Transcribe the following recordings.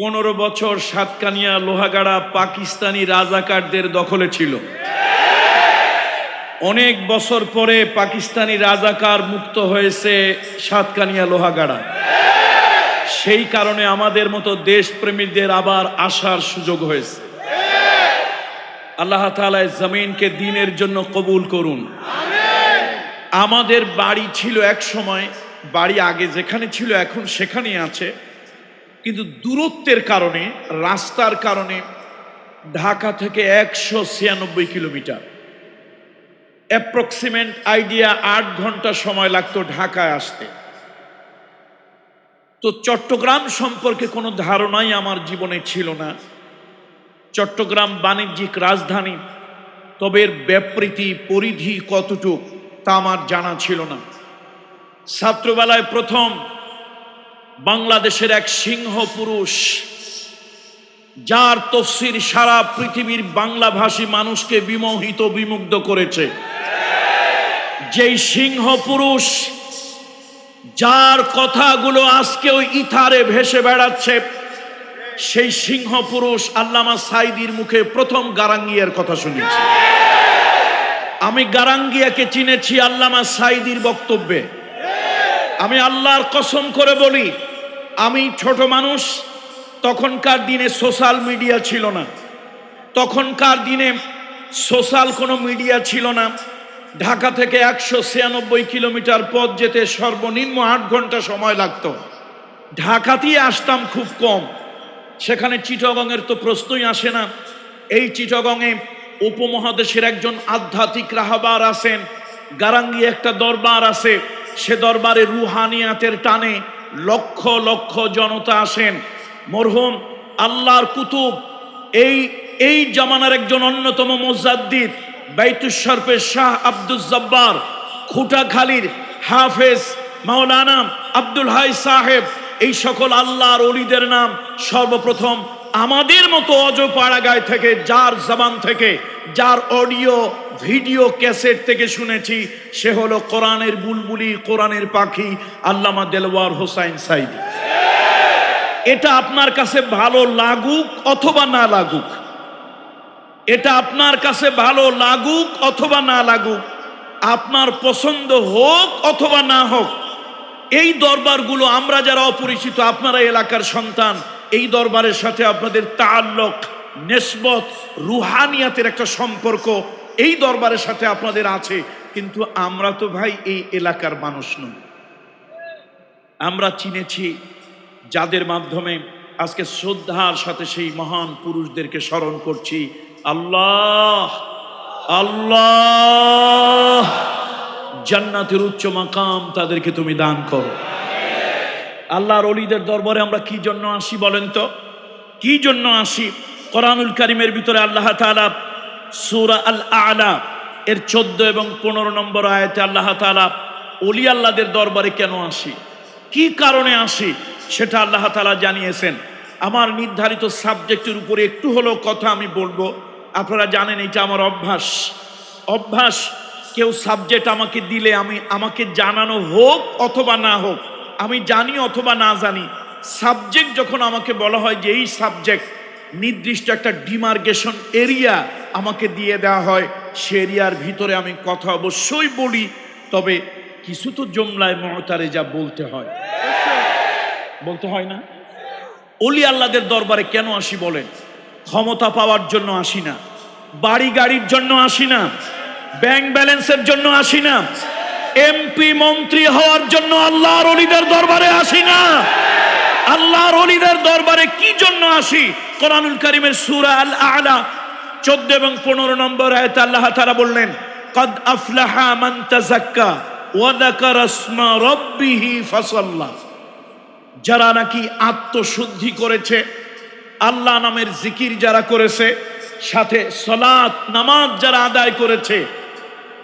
পনেরো বছর সাতকানিয়া লোহাগাড়া পাকিস্তানি রাজাকারদের দখলে ছিল। অনেক বছর পরে পাকিস্তানি রাজাকার মুক্ত হয়েছে সাতকানিয়া লোহাগাড়া। সেই কারণে আমাদের মতো দেশপ্রেমীদের আবার আসার সুযোগ হয়েছে। আল্লাহ এই জমিনকে দিনের জন্য কবুল করুন। আমাদের বাড়ি ছিল এক সময়, বাড়ি আগে যেখানে ছিল এখন সেখানেই আছে। কিন্তু দূরত্বের কারণে, রাস্তার কারণে ঢাকা থেকে একশো ছিয়ানব্বই কিলোমিটার। অ্যাপ্রক্সিমেট আইডিয়া আট ঘণ্টা সময় লাগতো ঢাকায় আসতে। তো চট্টগ্রাম সম্পর্কে কোনো ধারণাই আমার জীবনে ছিল না। চট্টগ্রাম বাণিজ্যিক রাজধানী, তবে এর ব্যাপৃতি পরিধি কতটুক তা আমার জানা ছিল না। ছাত্রবেলায় প্রথম বাংলাদেশের এক সিংহ পুরুষ, যার তফসির সারা পৃথিবীর বাংলাভাষী মানুষকে বিমোহিত, বিমুগ্ধ করেছে। যেই সিংহ পুরুষ, যার কথাগুলো আজকেও ইথারে ভেসে বেড়াচ্ছে, সেই সিংহ পুরুষ আল্লামা সাইদির মুখে প্রথম গারাঙ্গিয়ার কথা শুনেছি আমি গারাঙ্গিয়াকে চিনেছি আল্লামা সাইদির বক্তব্যে। আমি আল্লাহর কসম করে বলি আমি ছোট মানুষ, তখনকার দিনে সোশ্যাল মিডিয়া ছিল না। তখনকার দিনে সোশ্যাল কোনো মিডিয়া ছিল না। ঢাকা থেকে একশো ছিয়ানব্বই কিলোমিটার পথ যেতে সর্বনিম্ন আট ঘণ্টা সময় লাগতো। ঢাকাতেই আসতাম খুব কম। সেখানে চিটগংয়ের তো প্রশ্নই আসে না। এই চিটগংয়ে উপমহাদেশের একজন আধ্যাত্মিক রাহাবার আছেন। গারাঙ্গি একটা দরবার আছে। সে দরবারে রুহানিয়াতের টানে লক্ষ লক্ষ জনতা আসেন। মরহুম, আল্লাহর কুতুব, এই এই জামানার একজন অন্যতম মোজাদ্দিদ বাইতুশরফের শাহ আব্দুল জব্বার, খুঁটাখালীর হাফেজ মাওলানা আব্দুল হাই সাহেব, এই সকল আল্লাহর অলিদের নাম সর্বপ্রথম আমাদের মতো অজপাড়াগায় থেকে, যার জবান থেকে, যার অডিও, ভিডিও, ক্যাসেট থেকে শুনেছি, সে হলো কোরআনের বুলবুলি, কোরআনের পাখি, আল্লামা দেলওয়ার হোসাইন সাইদি। এটা আপনার কাছে ভালো লাগুক অথবা না লাগুক? এটা আপনার কাছে ভালো লাগুক অথবা না লাগুক? আপনার পছন্দ হোক অথবা না হোক, এই দরবারগুলো আমরা যারা অপরিচিত, আপনারা এলাকার সন্তান এই দরবারের সাথে আপনাদের তাল্লক নেসবত, রুহানিয়াতের একটা সম্পর্ক এই দরবারের সাথে আপনাদের আছে। কিন্তু আমরা তো ভাই এই এলাকার মানুষ নই। আমরা চিনেছি যাদের মাধ্যমে আজকে শ্রদ্ধার সাথে সেই মহান পুরুষদেরকে স্মরণ করছি। আল্লাহ আল্লাহ! জান্নাতের উচ্চ মাকাম তাদেরকে তুমি দান করো। আল্লাহর অলিদের দরবারে আমরা কি জন্য আসি বলেন তো? কি জন্য আসি? কোরআনুল কারিমের ভিতরে আল্লাহ তাআলা সূরা আল আলা এর চোদ্দ এবং পনেরো নম্বর আয়াতে আল্লাহ তাআলা অলি আল্লাহদের দরবারে কেন আসি? কি কারণে আসি? সেটা আল্লাহ তালা জানিয়েছেন। আমার নির্ধারিত সাবজেক্টের উপরে একটু হলেও কথা আমি বলব। আপনারা জানেন এটা আমার অভ্যাস। অভ্যাস, কেউ সাবজেক্ট আমাকে দিলে আমি, আমাকে জানানো হোক অথবা না হোক আমি জানি অথবা না জানি সাবজেক্ট যখন আমাকে বলা হয় যে এই সাবজেক্ট নির্দিষ্ট একটা ডিমার্কেশন এরিয়া আমাকে দিয়ে দেওয়া হয়, সে এরিয়ার ভিতরে আমি কথা অবশ্যই বলি, তবে কিছু তো জমলায় মহতারে যা বলতে হয়। বলতে হয় না? অলি আল্লাদের দরবারে কেন আসি বলেন? ক্ষমতা পাওয়ার জন্য আসি না। বাড়ি গাড়ির জন্য আসি না। ব্যাংক ব্যালেন্সের জন্য আসি না। এমপি মন্ত্রী হওয়ার জন্য আল্লাহর অলিদের দরবারে আসি না। আল্লাহর অলিদের দরবারে কি জন্য আসি? কোরআনুল করিমের সূরা আল আলা 14 এবং 15 নম্বর আয়াতে আল্লাহ তারা বললেন, কদ আফলাহা মান তাযাক্কা ওয়া যাকারা ইসমা রাব্বিহি ফাসাল্লা। যারা নাকি আত্মশুদ্ধি করেছে, আল্লাহ নামের জিকির যারা করেছে, সাথে সলাৎ নামাজ যারা আদায় করেছে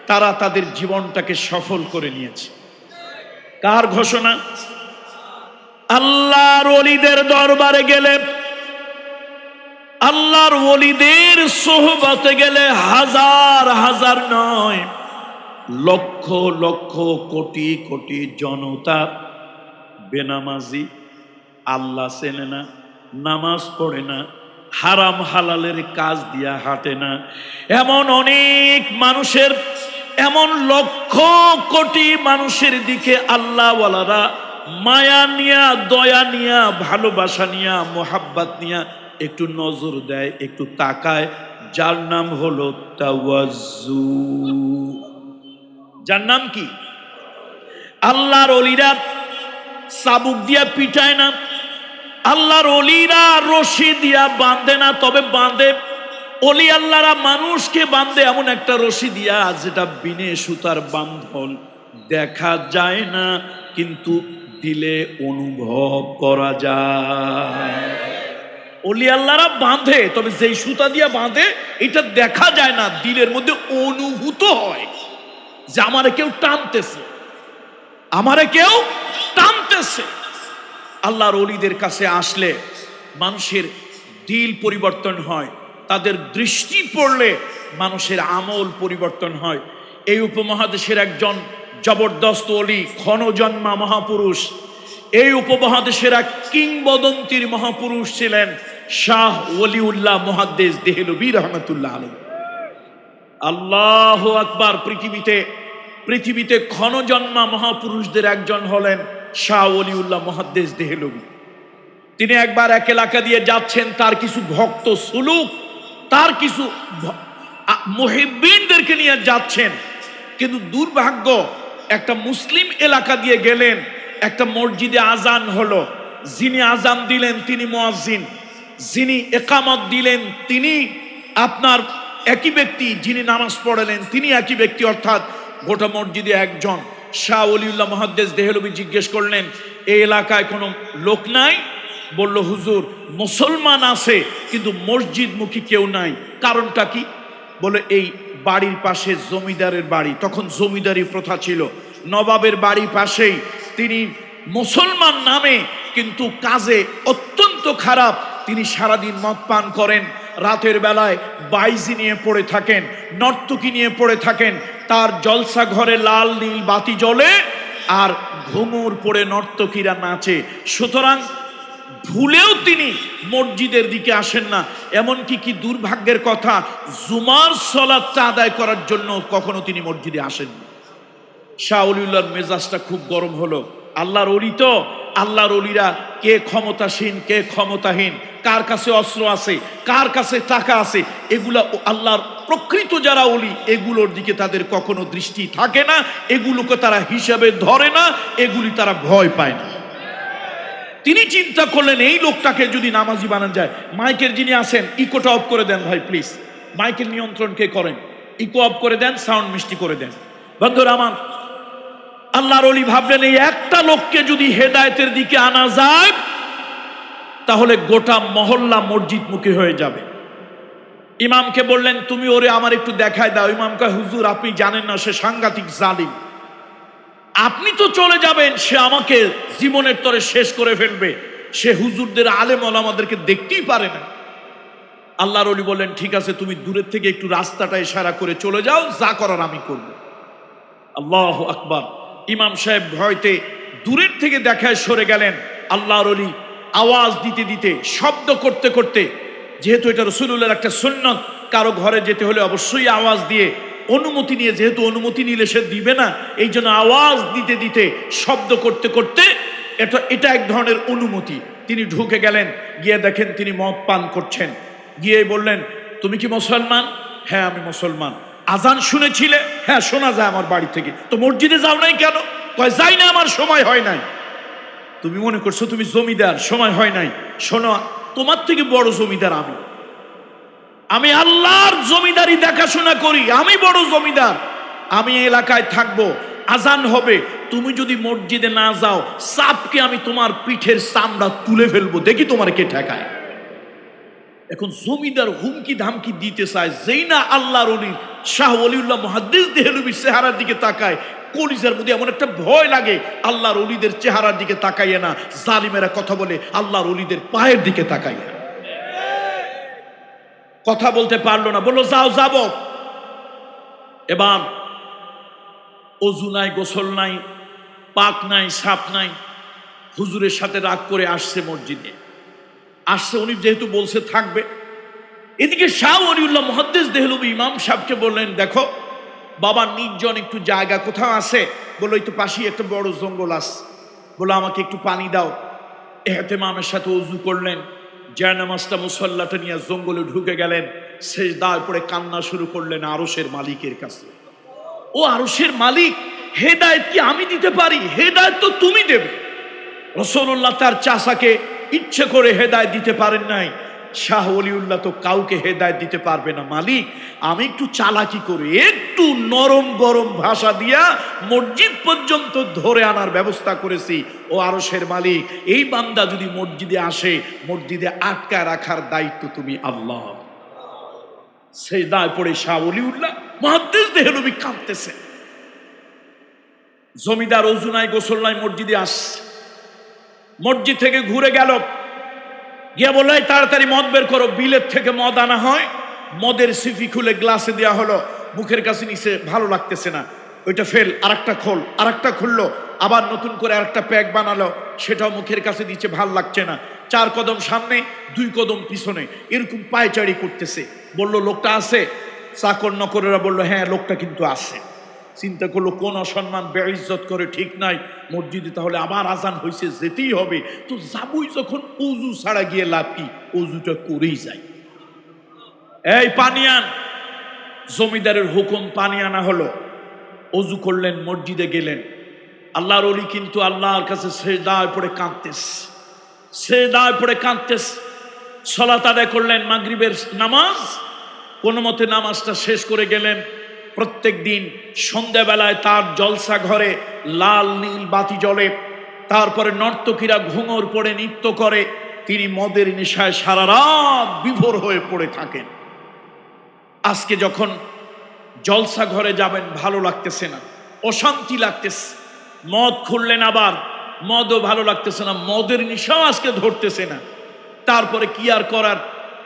তারা তাদের জীবনটাকে সফল করে নিয়েছে। কার ঘোষণা? আল্লাহর ওলিদের দরবারে গেলে, আল্লাহর ওলিদের সোহবতে গেলে হাজার হাজার নয়, লক্ষ লক্ষ কোটি কোটি জনতা বেনামাজি, আল্লাহ চেনে না, নামাজ পড়ে না হারাম হালালের কাজ দিয়া হাঁটে না। এমন অনেক মানুষের, এমন লক্ষ কোটি মানুষের দিকে আল্লাহওয়ালারা মায়া নিয়া, দয়া নিয়া, ভালোবাসা নিয়া, মোহাব্বাত নিয়া একটু নজর দেয়, একটু তাকায়। যার নাম হলো তাওয়াজ্জু। যার নাম কি? আল্লাহর অলিরা চাবুক দিয়া পিটায় না। আল্লাহর অলিরা রশি দিয়া বাঁধে না, তবে বাঁধে। অলি আল্লাহরা মানুষকে বাঁধে, এমন একটা রশি দিয়া, যেটা বিনে সুতার বান্ধন দেখা যায় না, কিন্তু দিলে অনুভব করা যায়। অলি আল্লাহরা বাঁধে, তবে যেই সুতা দিয়া বাঁধে, এটা দেখা যায় না, দিলের মধ্যে অনুভূত হয় যে আমারে কেউ টানতেছে। আমারে কেউ টানতেছে। আল্লাহর অলিদের কাছে আসলে মানুষের দিল পরিবর্তন হয়, তাদের দৃষ্টি পড়লে মানুষের আমল পরিবর্তন হয়। এই উপমহাদেশের একজন জবরদস্ত অলি ক্ষণজন্মা মহাপুরুষ, এই উপমহাদেশের এক কিংবদন্তির মহাপুরুষ ছিলেন শাহ ওলিউল্লাহ মহাদ্দেশ দেহলবী রহমতুল্লাহ আলম আল্লাহ আকবার, পৃথিবীতে পৃথিবীতে ক্ষণজন্মা মহাপুরুষদের একজন হলেন শাহ ওলিউল্লাহ মহাদ্দেশ দেহলবী। তিনি একবার এক এলাকা দিয়ে যাচ্ছেন, তার কিছু ভক্ত সুলুক, তার কিছু মুহিব্বিনদেরকে নিয়ে যাচ্ছেন। কিন্তু দুর্ভাগ্য, একটা মুসলিম এলাকা দিয়ে গেলেন, একটা মসজিদে আজান হলো। যিনি আজান দিলেন, তিনি মুয়াজ্জিন। যিনি একামত দিলেন, তিনি আপনার একই ব্যক্তি যিনি নামাজ পড়ালেন, তিনি একই ব্যক্তি, অর্থাৎ গোটা মসজিদে একজন। শাহ অলিউল্লাহ মহাদ্দেশ দেহলবি জিজ্ঞেস করলেন এই এলাকায় কোনো লোক নাই? বলল, হুজুর, মুসলমান আছে, কিন্তু মসজিদমুখী কেউ নাই। কারণটা কি? বলে, এই বাড়ির পাশে জমিদারের বাড়ি। তখন জমিদারি প্রথা ছিল। নবাবের বাড়ি পাশেই তিনি মুসলমান নামে, কিন্তু কাজে অত্যন্ত খারাপ। তিনি সারাদিন মদ পান করেন। রাতের বেলায় বাইজি নিয়ে পড়ে থাকেন, নর্তকী নিয়ে পড়ে থাকেন। তার জলসা ঘরে লাল, নীল বাতি জ্বলে আর ঘুমুর পড়ে নর্তকীরা নাচে। সুতরাং ভুলেও তিনি মসজিদের দিকে আসেন না। এমনকি কি দুর্ভাগ্যের কথা, জুমার সলাদটা আদায় করার জন্য কখনো তিনি মসজিদে আসেন শাহলিউল্লাহর মেজাজটা খুব গরম হলো। আল্লাহর অলি তো, আল্লাহর অলিরা কে ক্ষমতাসীন, কে ক্ষমতাহীন, কার কাছে অস্ত্র আছে, কার কাছে টাকা আছে, এগুলা আল্লাহর প্রকৃত যারা অলি, এগুলোর দিকে তাদের কখনো দৃষ্টি থাকে না, এগুলোকে তারা হিসাবে ধরে না, এগুলি তারা ভয় পায় না। তিনি চিন্তা করলেন, এই লোকটাকে যদি নামাজি বানান যায়, মাইকের যিনি আছেন ইকোটা অফ করে দেন ভাই প্লিজ মাইকের নিয়ন্ত্রণ কে করেন? ইকো অফ করে দেন সাউন্ড মিষ্টি করে দেন। বন্ধুরা আমার আল্লাহর অলি ভাবলেন, এই একটা লোককে যদি হেদায়েতের দিকে আনা যায়, তাহলে গোটা মহল্লা মসজিদ মুখী হয়ে যাবে। ইমামকে বললেন, তুমি ওরে আমার একটু দেখায় দাও। ইমাম কয়, হুজুর, আপনি জানেন না, সে সাংঘাতিক জালিম। আপনি তো চলে যাবেন, সে আমাকে জীবনের তরে শেষ করে ফেলবে। সে হুজুরদের আলেম আমাদেরকে দেখতেই পারে না। আল্লাহর অলি বললেন, ঠিক আছে, তুমি দূরের থেকে একটু রাস্তাটা ইশারা করে চলে যাও, যা করার আমি করব। আল্লাহ আকবার। ইমাম সাহেব ভয়তে দূরের থেকে দেখায় সরে গেলেন। আল্লাহর অলি আওয়াজ দিতে দিতে, শব্দ করতে করতে, যেহেতু এটা রসুল্লাহর একটা সুন্নত, কারও ঘরে যেতে হলে অবশ্যই আওয়াজ দিয়ে অনুমতি নিয়ে, যেহেতু অনুমতি নিলে সে দিবে না এই জন্য আওয়াজ দিতে দিতে, শব্দ করতে করতে এটা এটা এক ধরনের অনুমতি। তিনি ঢুকে গেলেন, গিয়ে দেখেন তিনি মদ পান করছেন। গিয়ে বললেন, তুমি কি মুসলমান? হ্যাঁ আমি মুসলমান। আজান শুনেছিলে? হ্যাঁ শোনা যায় আমার বাড়ি থেকে। তো মসজিদে যাও নাই কেন? কয়, যাই না, আমার সময় হয় নাই। তুমি মনে করছ তুমি জমিদার, সময় হয় নাই। শোনো, তোমার থেকে বড় জমিদার আমি। আমি আল্লাহর জমিদারি দেখাশোনা করি, আমি বড় জমিদার। আমি এলাকায় থাকব, আজান হবে। তুমি যদি মসজিদে না যাও, সাপকে আমি তোমার পিঠের চামড়া তুলে ফেলব। দেখি তোমার কে ঠেকায়। এখন জমিদার হুমকি ধামকি দিতে চায়, যেই না আল্লাহর শাহ অলিউল্লাহ মহাদ্দিস দেহলবি চেহারার দিকে তাকায়, কলিজার মধ্যে এমন একটা ভয় লাগে, আল্লাহর অলিদের চেহারার দিকে তাকাইয়ে না, জালিমেরা কথা বলে, আল্লাহর অলিদের পায়ের দিকে তাকাইয়ে। কথা বলতে পারল না, বলল, যাও, যাব। এবার অজু নাই, গোসল নাই, পাক নাই, সাপ নাই, হুজুরের সাথে রাগ করে আসছে মসজিদে। আসছে, উনি যেহেতু বলছে থাকবে। এদিকে শাহ অলিউল্লাহ মহাদ্দেশ দেহলবি ইমাম সাহেবকে বললেন, দেখো, বাবা নির্জন একটু জায়গা কোথাও আছে? বলল, এই তো পাশেই একটা বড় জঙ্গল আস বলল, আমাকে একটু পানি দাও। এহাতে মামের সাথে উজু করলেন। জায়নামাজটা মুসল্লাটা নিয়ে জঙ্গলে ঢুকে গেলেন শেষ দায় পরে কান্না শুরু করলেন আরসের মালিকের কাছে। ও আরসের মালিক, হেদায়ত কি আমি দিতে পারি? হেদায়ত তো তুমি দেবে। রসল্লাহ তার চাষাকে ইচ্ছে করে হেদায়ত দিতে পারেন নাই। শাহ অলিউল্লাহ তো কাউকে হেদায়ত দিতে পারবে না। মালিক, আমি একটু চালাকি করে। একটু নরম গরম ভাষা দিয়া মসজিদ পর্যন্ত ধরে আনার ব্যবস্থা করেছি। ও আরসের মালিক, এই বান্দা যদি মসজিদে আসে, মসজিদে আটকায় রাখার দায়িত্ব তুমি আল্লাহ। সেই দায় পড়ে শাহ অলিউল্লাহ মহাদ্দেশ দেহলবি কাঁদতেছে। জমিদার অজু নাই, গোসল নাই, মসজিদে আসছে। মসজিদ থেকে ঘুরে গেল। গিয়ে বলল, "এই তাড়াতাড়ি মদ বের করো বিলের থেকে মদ আনা হয়। মদের সিফি খুলে গ্লাসে দেওয়া হলো। মুখের কাছে নিচে ভালো লাগতেছে না। ওইটা ফেল, আরেকটা খোল, আরেকটা খুললো। আবার নতুন করে আরেকটা প্যাক বানালো। সেটাও মুখের কাছে দিচ্ছে ভালো লাগছে না। চার কদম সামনে, দুই কদম পিছনে। এরকম পায়চারি করতেছে। বলল, লোকটা আছে? চাকর নকরেরা বলল হ্যাঁ লোকটা কিন্তু আছে। চিন্তা করল, কোন অসম্মান বেইজ্জত করে ঠিক নাই। মসজিদে তাহলে আবার আজান হয়েছে যেতেই হবে। তো যাবই যখন উজু ছাড়া গিয়ে লাভ কি উজুটা করেই যায়। এই পানিয়ান জমিদারের হুকুম, পানি আনা হলো। অজু করলেন, মসজিদে গেলেন। আল্লাহর অলি কিন্তু আল্লাহর কাছে সে দায় পড়ে কাঁদতেস সে দায় পড়ে কাঁদতেস। সলাত আদায় করলেন, মাগরিবের নামাজ। কোনো মতে নামাজটা শেষ করে গেলেন। প্রত্যেক দিন সন্ধ্যাবেলায় তার জলসা ঘরে লাল নীল বাতি জ্বলে। তারপরে নর্তকীরা ঘুঙর পড়ে নৃত্য করে। তিনি মদের নেশায় সারা রাত বিভোর হয়ে পড়ে থাকেন। আজকে যখন জলসা ঘরে যাবেন, ভালো লাগতেছে না। অশান্তি লাগতেছে। মদ খুললেন আবার। মদও ভালো লাগতেছে না। মদের নেশাও আজকে ধরতেছে না। তারপরে কি আর করার?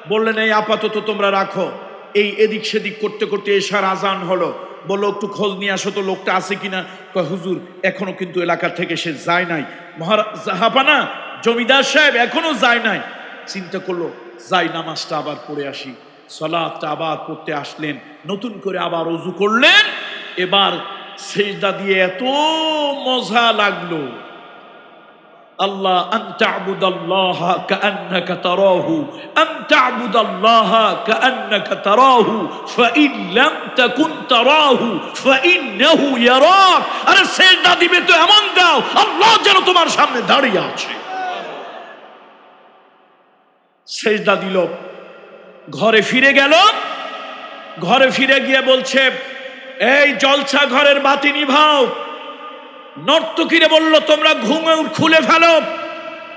বললেন, এই আপাতত তোমরা রাখো। এই এদিক সেদিক করতে করতে এসার আজান হলো। বলল, একটু খোঁজ নিয়ে আসো তো, লোকটা আছে কিনা? কয়, হুজুর, এখনও কিন্তু এলাকা থেকে সে যায় নাই। মহারাজ হাপানা জমিদার সাহেব এখনও যায় নাই। চিন্তা করল, যাই, নামাজটা আবার পড়ে আসি। সলাদটা আবার পড়তে আসলেন, নতুন করে আবার অজু করলেন। এবার সেজদা দিয়ে এত মজা লাগল। আল্লাহ, আন তা'বুদাল্লাহ কাআন্নাকা তারাহু, আন তা'বুদাল্লাহ কাআন্নাকা তারাহু, ফাইন লাম তাকুন তারাহু, ফাইন্নাহু ইয়ারাক আরে সেজদা দিবে তো এমন দাও, আল্লাহ যেন তোমার সামনে দাঁড়িয়ে আছে। সেজদা দিল, ঘরে ফিরে গেল, ঘরে ফিরে গিয়ে বলছে, এই জলসা ঘরের বাতি নিভাও নর্তকীরে বলল, তোমরা ঘুমে খুলে ফেলো।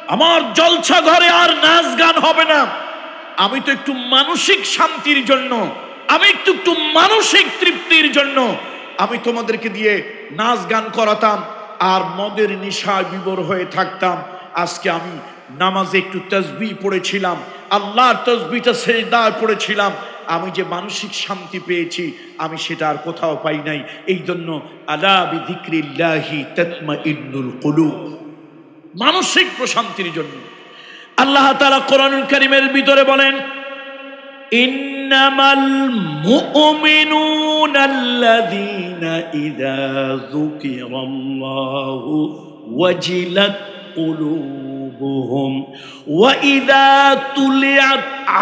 আমার জলসা ঘরে আর নাচ গান হবে না। আমি তো একটু মানসিক শান্তির জন্য, আমি একটু একটু মানসিক তৃপ্তির জন্য আমি তোমাদেরকে দিয়ে নাচ গান করাতাম আর মদের নিশায় বিবর হয়ে থাকতাম। আজকে আমি নামাজে একটু তসবি পড়েছিলাম, আল্লাহর তসবিটা সেজদায় পড়েছিলাম। আমি যে মানসিক শান্তি পেয়েছি, আমি সেটা আর কোথাও পাই নাই। এই জন্য কলু মানসিক প্রশান্তির জন্য। আল্লাহ তালা কোরআনুল করিমের ভিতরে বলেন, ইন্নামাল মুমিনুনাল্লাযীনা ইযা যুকিরাল্লাহু ওয়াজিলাত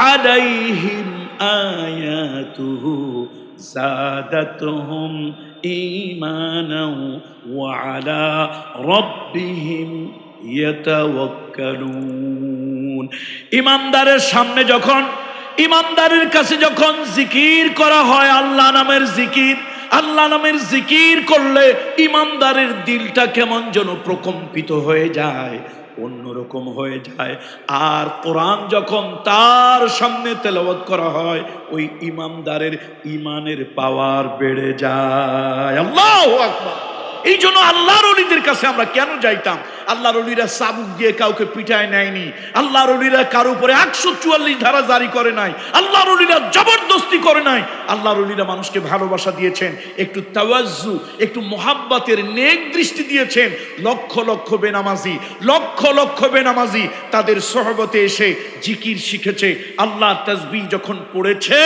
আলাইহিম আয়াতুহু জাদাতহুম ঈমানাও ওয়া আলা রাব্বিহিম ইয়াতাওয়াক্কালুন। ইমানদারের সামনে যখন, ইমানদারের কাছে যখন জিকির করা হয়, আল্লাহ নামের জিকির, আল্লাহ নামের জিকির করলে ইমানদারের দিলটা কেমন যেন প্রকম্পিত হয়ে যায়। অন্যরকম হয়ে যায়। আর কোরআন যখন তার সামনে তেলাওয়াত করা হয়, ওই ইমামদারের ইমানের পাওয়ার বেড়ে যায়। আল্লাহ আকবার। এই জন্য আল্লাহর অলিদের কাছে আমরা কেন যাইতাম? আল্লাহর অলিরা চাবুক দিয়ে কাউকে পিটায় নেয়নি। আল্লাহর অলিরা কারও উপরে একশো চুয়াল্লিশ ধারা জারি করে নাই। আল্লাহর অলিরা জবরদস্তি করে নাই। আল্লাহর অলিরা মানুষকে ভালোবাসা দিয়েছেন, একটু তাওয়াজ্জু, একটু মোহাব্বতের নেক দৃষ্টি দিয়েছেন। লক্ষ লক্ষ বেনামাজি, লক্ষ লক্ষ বেনামাজি তাদের সহবতে এসে জিকির শিখেছে। আল্লাহ তাজবি যখন পড়েছে,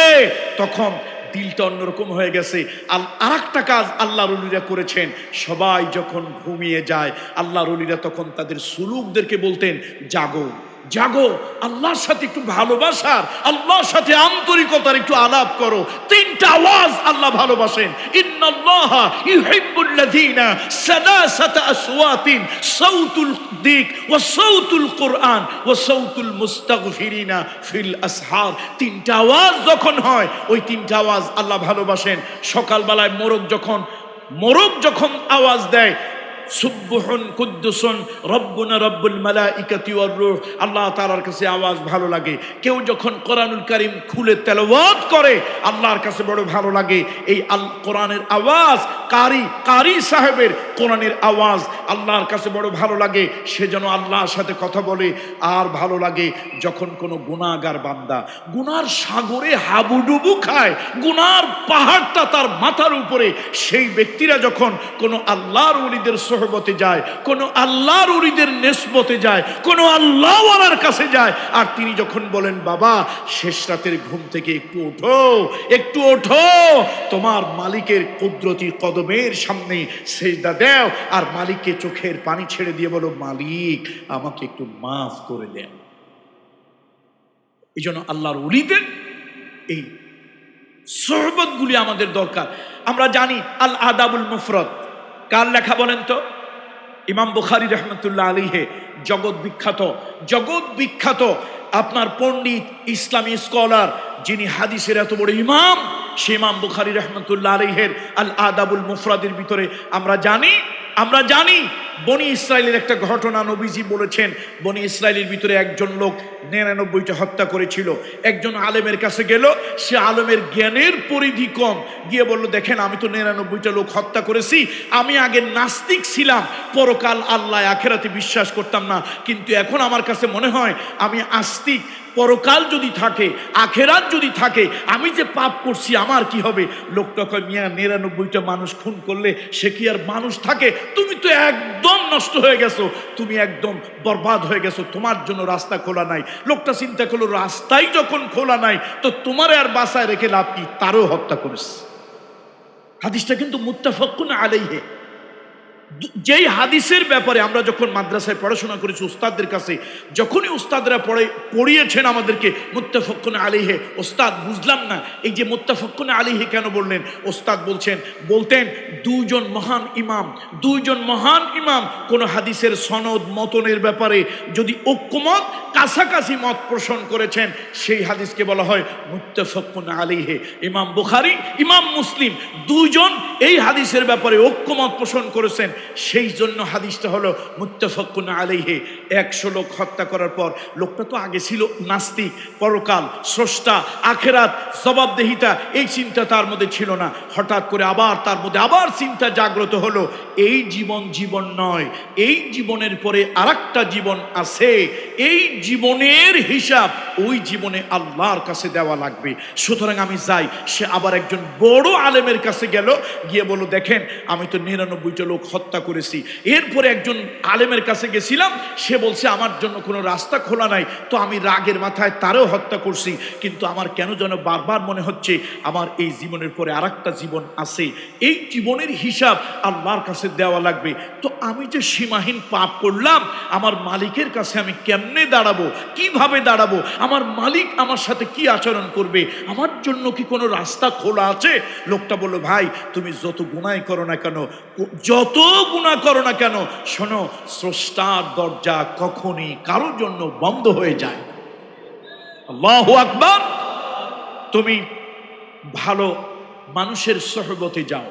তখন দিলটা অন্যরকম হয়ে গেছে। আর একটা কাজ আল্লাহ রলিরা করেছেন। সবাই যখন ঘুমিয়ে যায় আল্লাহ রলিরা তখন তাদের সুলুকদেরকে বলতেন, জাগো। জাগো, আল্লাহর সাথে একটু ভালোবাসার, আল্লাহর সাথে আন্তরিকতার একটু আলাপ করো। তিনটা আওয়াজ আল্লাহ ভালোবাসেন। ইন্নাল্লাহ ইউহিব্বুল্লাযীনা সালাসাতা আসওয়াতিন, সাউতুল দিক ওয়া সাউতুল কোরআন ওয়া সাউতুল মুস্তাগফিরিনা ফিল আসহার। তিনটা আওয়াজ যখন হয়, ওই তিনটা আওয়াজ আল্লাহ ভালোবাসেন। সকালবেলায় মোরগ যখন মোরগ যখন আওয়াজ দেয় সুব্বুহুন কুদ্দুসুন, রব্বুনা রব্বুল মালাইকাতি ওয়ার রূহ। আল্লাহ তাআলার কাছে আওয়াজ ভালো লাগে। কেউ যখন কোরআনুল কারীম খুলে তেলাওয়াত করে, আল্লাহর কাছে বড় ভালো লাগে। এই আল, কোরআনের আওয়াজ, কারি কারি সাহেবের কোরআনের আওয়াজ আল্লাহর কাছে বড় ভালো লাগে। সে যেন আল্লাহর সাথে কথা বলে। আর ভালো লাগে যখন কোনো গুনাহগার বান্দা গুনার সাগরে হাবুডুবু খায়, গুনার পাহাড়টা তার মাথার উপরে। সেই ব্যক্তিরা যখন কোনো আল্লাহর উলিদের সোহবতে যায়, কোনো আল্লাহর উরিদের নেসবতে যায়, কোনো আল্লাহওয়ালার কাছে যায়। আর তিনি যখন বলেন, বাবা, শেষ রাতের ঘুম থেকে একটু ওঠো একটু ওঠো, তোমার মালিকের কুদরতি কদমের সামনে সেজদা দেও। আর মালিককে চোখের পানি ছেড়ে দিয়ে বলো, মালিক, আমাকে একটু মাফ করে দেন। এই জন্য আল্লাহর উলিদের এই সহবতগুলি আমাদের দরকার। আমরা জানি আল আদাবুল মুফরত কার লেখা বলেন তো? ইমাম বুখারি রহমতুল্লাহ আলীহে জগৎ বিখ্যাত। জগৎ বিখ্যাত আপনার পণ্ডিত, ইসলামী স্কলার, যিনি হাদিসের এত বড় ইমাম, সে ইমাম বুখারি রহমতুল্লাহ আলীহের আল আদাবুল মুফরাদের ভিতরে আমরা জানি আমরা জানি বনি ইসরায়েলের একটা ঘটনা নবীজি বলেছেন। বনি ইসরায়েলের ভিতরে একজন লোক নিরানব্বইটা হত্যা করেছিল। একজন আলেমের কাছে গেল, সে আলেমের জ্ঞানের পরিধি কম। গিয়ে বলল, দেখেন, আমি তো নিরানব্বইটা লোক হত্যা করেছি। আমি আগে নাস্তিক ছিলাম, পরকাল আল্লাহ আখেরাতে বিশ্বাস করতাম না। কিন্তু এখন আমার কাছে মনে হয়, আমি আস্তিক। পরকাল যদি থাকে, আখেরাত যদি থাকে, আমি যে পাপ করছি, আমার কি হবে? লোকটা কয়, মিয়া, নিরানব্বইটা মানুষ খুন করলে সে কি আর মানুষ থাকে? তুমি তো একদম নষ্ট হয়ে গেছো। তুমি একদম বরবাদ হয়ে গেছো। তোমার জন্য রাস্তা খোলা নাই। লোকটা চিন্তা করল, রাস্তাই যখন খোলা নাই, তো তোমার আর বাসায় রেখে লাভ কি? তারও হত্যা করেছে। হাদিসটা কিন্তু মুত্তাফাক্কুন আলাইহে। যেই হাদিসের ব্যাপারে আমরা যখন মাদ্রাসায় পড়াশোনা করেছি, উস্তাদদের কাছে যখনই উস্তাদরা পড়ে, পড়িয়েছেন আমাদেরকে, মুত্তাফাক্কুন আলিহে ওস্তাদ বুঝলাম না। এই যে মুত্তাফাক্কুন আলিহে কেন বললেন? ওস্তাদ বলছেন, বলতেন, দুইজন মহান ইমাম, দুইজন মহান ইমাম কোন হাদিসের সনদ, মতনের ব্যাপারে যদি ঐক্যমত, কাছাকাছি মত পোষণ করেছেন, সেই হাদিসকে বলা হয় মুত্তাফাক্কুন আলিহে ইমাম বুখারী, ইমাম মুসলিম, দুইজন এই হাদিসের ব্যাপারে ঐক্যমত পোষণ করেছেন। সেই জন্য হাদিসটা হলো মুত্তাফাক্কুন আলাইহে। একশো লোক হত্যা করার পর, লোকটা তো আগে ছিল নাস্তিক, পরকাল, স্রষ্টা, আখেরাত, জবাবদেহিতা, এই চিন্তা তার মধ্যে ছিল না। হঠাৎ করে আবার তার মধ্যে আবার চিন্তা জাগ্রত হলো, এই জীবন জীবন নয়, এই জীবনের পরে আরেকটা জীবন আছে, এই জীবনের হিসাব ওই জীবনে আল্লাহর কাছে দেওয়া লাগবে। সুতরাং আমি যাই, সে আবার একজন বড় আলেমের কাছে গেল, গিয়ে বলো দেখেন, আমি তো নিরানব্বইটা লোক হত্যা করেছি। এরপরে একজন আলেমের কাছে গেছিলাম, সে বলছে, আমার জন্য কোনো রাস্তা খোলা নাই, তো আমি রাগের মাথায় তারও হত্যা করছি। কিন্তু আমার কেন যেন বারবার মনে হচ্ছে, আমার এই জীবনের পরে আর জীবন আছে। এই জীবনের হিসাব আল্লাহর কাছে দেওয়া লাগবে। তো আমি যে সীমাহীন পাপ করলাম, আমার মালিকের কাছে আমি কেমনে দাঁড়াবো? কীভাবে দাঁড়াবো? আমার মালিক আমার সাথে কি আচরণ করবে? আমার জন্য কি কোনো রাস্তা খোলা আছে? লোকটা বলল, ভাই, তুমি যত গুণাই করো না কেন, যত গুণা করো না কেন, শোনো, স্রষ্টার দরজা কখনই কারোর জন্য বন্ধ হয়ে যায় আল্লাহ আকবার। তুমি ভালো মানুষের সহবতে যাও।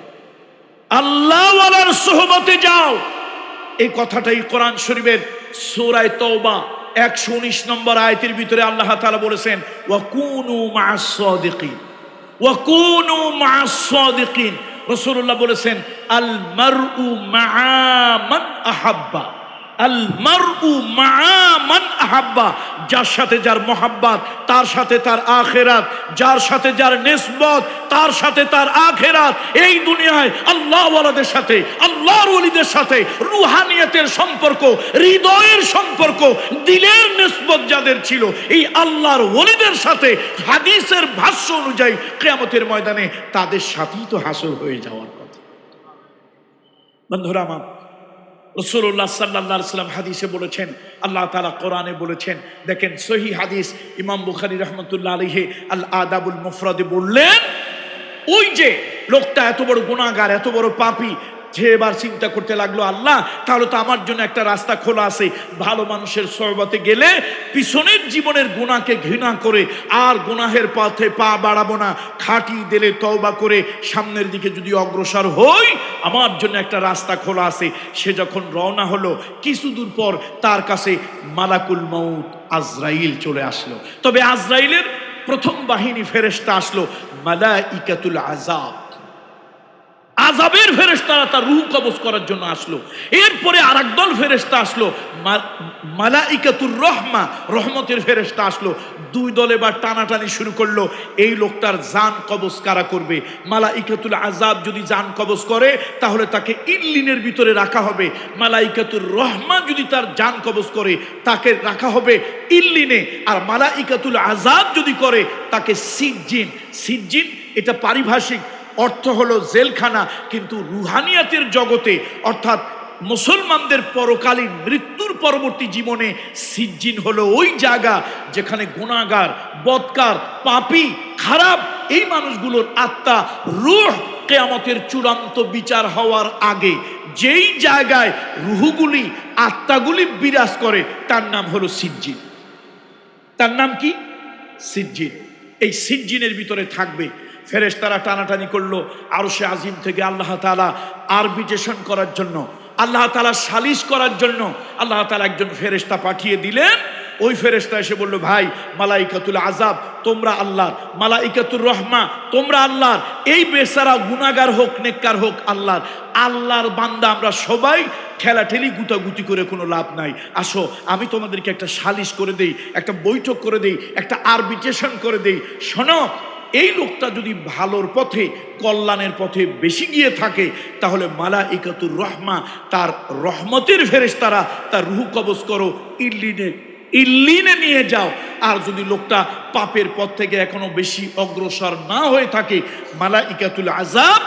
আল্লাহওয়ালার সহবতে যাও। এই কথাটাই কোরআন শরীফের সূরায়ে তওবা একশো উনিশ নম্বর আয়তের ভিতরে আল্লাহ তাআলা বলেছেন ওয়াকুনু মা'আস সাদিকিন ওয়াকুনু মা'আস সাদিকিন রসুল্লাহ বলেছেন আল মারু আহাব্বা। আল মারু মান আহাব্বা, যার সাথে যার মোহাব্বাত, তার সাথে তার আখেরাত, যার সাথে যার নেসবত, তার সাথে তার আখেরাত। এই দুনিয়ায় আল্লাহ ওয়ালাদের সাথে, আল্লাহর ওলিদের সাথে রুহানিয়তের সম্পর্ক, হৃদয়ের সম্পর্ক, দিলের নেসবত যাদের ছিল, এই আল্লাহর ওলিদের সাথে হাদিসের ভাষ্য অনুযায়ী কেয়ামতের ময়দানে তাদের সাথেই তো হাসর হয়ে যাওয়ার কথা। বন্ধুরা আমার রসুল্লাহ সাল্লাহ সাল্লাম হাদিসে বলেছেন, আল্লাহ তালা কোরআনে বলেছেন, দেখেন সহি হাদিস ইমাম বুখারি রহমতুল্লাহ আলহে আল আদাবুল মুফরাদে বললেন, ওই যে লোকটা এত বড় গুণাগার এত বড় পাপি যে এবার চিন্তা করতে লাগল, আল্লাহ, তাহলে তো আমার জন্য একটা রাস্তা খোলা আছে। ভালো মানুষের সহবতে গেলে পিছনের জীবনের গুণাকে ঘৃণা করে আর গুনাহের পথে পা বাড়াবো না। খাটি দিলে তওবা করে সামনের দিকে যদি অগ্রসর হই, আমার জন্য একটা রাস্তা খোলা আছে। সে যখন রওনা হলো কিছু দূর পর তার কাছে মালাকুল মৌত আজরাইল চলে আসলো। তবে আজরাইলের প্রথম বাহিনী ফেরেস্তা আসলো মালা ইকাতুল আজাব আজাবের ফেরেস্তারা তার রুহ কবজ করার জন্য আসলো। এরপরে আর দল ফেরেস্তা আসলো মালাইকাতুর রহমা, রহমতের ফেরেস্তা আসলো। দুই দলে বা টানাটানি শুরু করল। এই লোকটার জান কবজ কারা করবে? মালাইকাতুল আজাব যদি জান কবজ করে, তাহলে তাকে ইল্লিনের ভিতরে রাখা হবে। মালাইকাতুর রহমা যদি তার জান কবজ করে, তাকে রাখা হবে ইল্লিনে। আর মালাইকাতুল আজাব যদি করে, তাকে সিজ্জিন। সিজ্জিন, এটা পারিভাষিক। অর্থ হলো জেলখানা, কিন্তু রুহানিয়াতের জগতে, অর্থাৎ মুসলমানদের পরকালীন মৃত্যুর পরবর্তী জীবনে সিজ্জিন হলো ওই জায়গা যেখানে গুণাগার বৎকার, পাপি, খারাপ এই মানুষগুলোর আত্মা রুহ কেয়ামতের চূড়ান্ত বিচার হওয়ার আগে যেই জায়গায় রুহুগুলি, আত্মাগুলি বিরাজ করে, তার নাম হলো সিজ্জিন। তার নাম কি? সিজ্জিন। এই সিজ্জিনের ভিতরে থাকবে ফেরেশতারা টানাটানি করল আরও সে আজিম থেকে আল্লাহ তালা আরবিটেশন করার জন্য, আল্লাহ তালা সালিশ করার জন্য, আল্লাহ তালা একজন ফেরেশতা পাঠিয়ে দিলেন। ওই ফেরেশতা এসে বলল, ভাই, মালাইকাতুল আজাব তোমরা আল্লাহর, মালাইকাতুর রহমা, তোমরা আল্লাহর, এই বেচারা গুনাগার হোক, নেককার হোক, আল্লাহর আল্লাহর বান্দা আমরা সবাই ঠেলাঠেলি গুতাগুতি করে কোনো লাভ নাই। আসো, আমি তোমাদেরকে একটা সালিশ করে দেই, একটা বৈঠক করে দেই, একটা আরবিটেশন করে দেই। শোনো এই লোকটা যদি ভালোর পথে, কল্যাণের পথে বেশি গিয়ে থাকে, তাহলে মালা ইকাতুর রহমা, তার রহমতের ফেরেশতারা তার রুহু কবজ করো, ইল্লিনে ইল্লিনে নিয়ে যাও। আর যদি লোকটা পাপের পথ থেকে এখনও বেশি অগ্রসর না হয়ে থাকে মালা ইকাতুল আজাব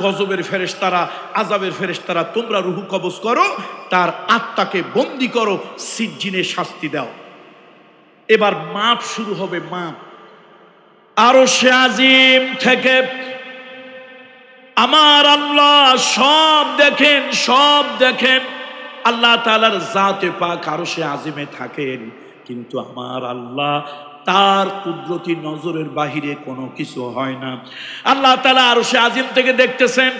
গজবের ফেরেশতারা আজাবের ফেরেশতারা, তোমরা রুহু কবজ করো, তার আত্মাকে বন্দি করো সিজ্জিনে শাস্তি দাও। এবার মাপ শুরু হবে, মাপ। আরও সে আজিম থেকে আমার আল্লাহ সব দেখেন সব দেখেন। আল্লাহ তালার জাতে পাক আরও সে আজিমে থাকেন, কিন্তু আমার আল্লাহ তার কুদরতি নজরের বাহিরে কোনো কিছু হয় না। আল্লাহ তালা আরও সে আজিম থেকে দেখতেছেন,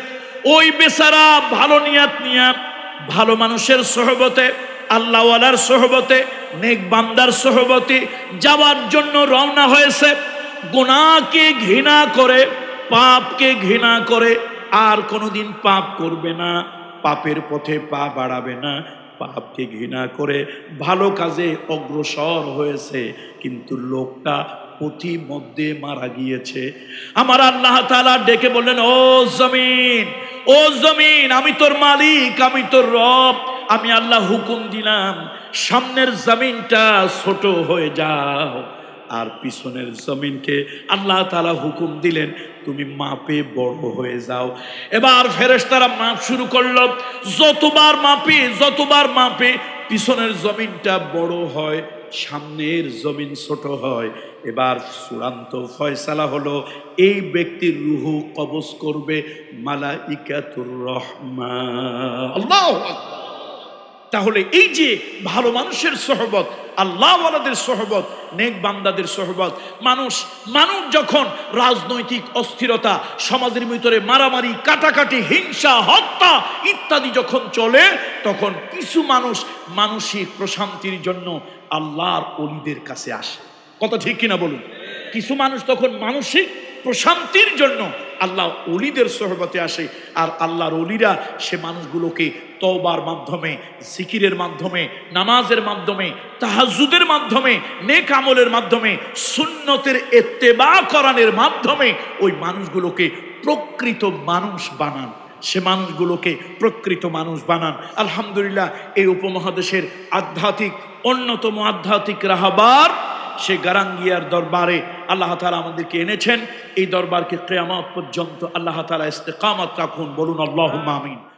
ওই বেচারা ভালো নিয়াত নিয়া, ভালো মানুষের সহবতে, আল্লাহওয়ালার সহবতে, নেক বান্দার সহবতে যাওয়ার জন্য রওনা হয়েছে। গুণাকে ঘৃণা করে, পাপকে ঘৃণা করে, আর কোনোদিন পাপ করবে না, পাপের পথে পা বাড়াবে না, পাপকে ঘৃণা করে ভালো কাজে অগ্রসর হয়েছে, কিন্তু লোকটা পথি মধ্যে মারা গিয়েছে। আমার আল্লাহ তালা ডেকে বললেন, ও জমিন ও জমিন, আমি তোর মালিক, আমি তোর রব, আমি আল্লাহ হুকুম দিলাম, সামনের জমিনটা ছোট হয়ে যাও। আর পিছনের জমিনকে আল্লাহ তালা হুকুম দিলেন, তুমি মাপে বড় হয়ে যাও। এবার ফেরেশতারা মাপ শুরু করল, যতবার মাপে যতবার মাপে, পিছনের জমিনটা বড় হয়, সামনের জমিন ছোট হয়। এবার চূড়ান্ত ফয়সালা হলো, এই ব্যক্তির রুহু কবজ করবে মালা ইকাতুর রহমা আল্লাহ তাহলে এই যে ভালো মানুষের সহবত আল্লাহওয়ালাদের সহবত, নেক বান্দাদের সহবত, মানুষ মানুষ যখন রাজনৈতিক অস্থিরতা, সমাজের ভিতরে মারামারি, কাটাকাটি, হিংসা, হত্যা ইত্যাদি যখন চলে, তখন কিছু মানুষ মানসিক প্রশান্তির জন্য আল্লাহর অলিদের কাছে আসে। কত ঠিক কিনা বলুন? কিছু মানুষ তখন মানসিক প্রশান্তির জন্য আল্লাহ অলিদের সহবতে আসে আর আল্লাহর অলিরা সে মানুষগুলোকে তওবার মাধ্যমে, জিকিরের মাধ্যমে, নামাজের মাধ্যমে তাহাজুদের মাধ্যমে, নেক আমলের মাধ্যমে, সুন্নতের এত্তেবা করানের মাধ্যমে ওই মানুষগুলোকে প্রকৃত মানুষ বানান। সে মানুষগুলোকে প্রকৃত মানুষ বানান। আলহামদুলিল্লাহ এই উপমহাদেশের আধ্যাত্মিক অন্যতম আধ্যাত্মিক রাহাবার সে গারাঙ্গিয়ার দরবারে আল্লাহ তালা আমাদেরকে এনেছেন। এই দরবারকে কেয়ামত পর্যন্ত আল্লাহ তালা ইস্তেকামত রাখুন। বলুন আল্লাহ আমিন।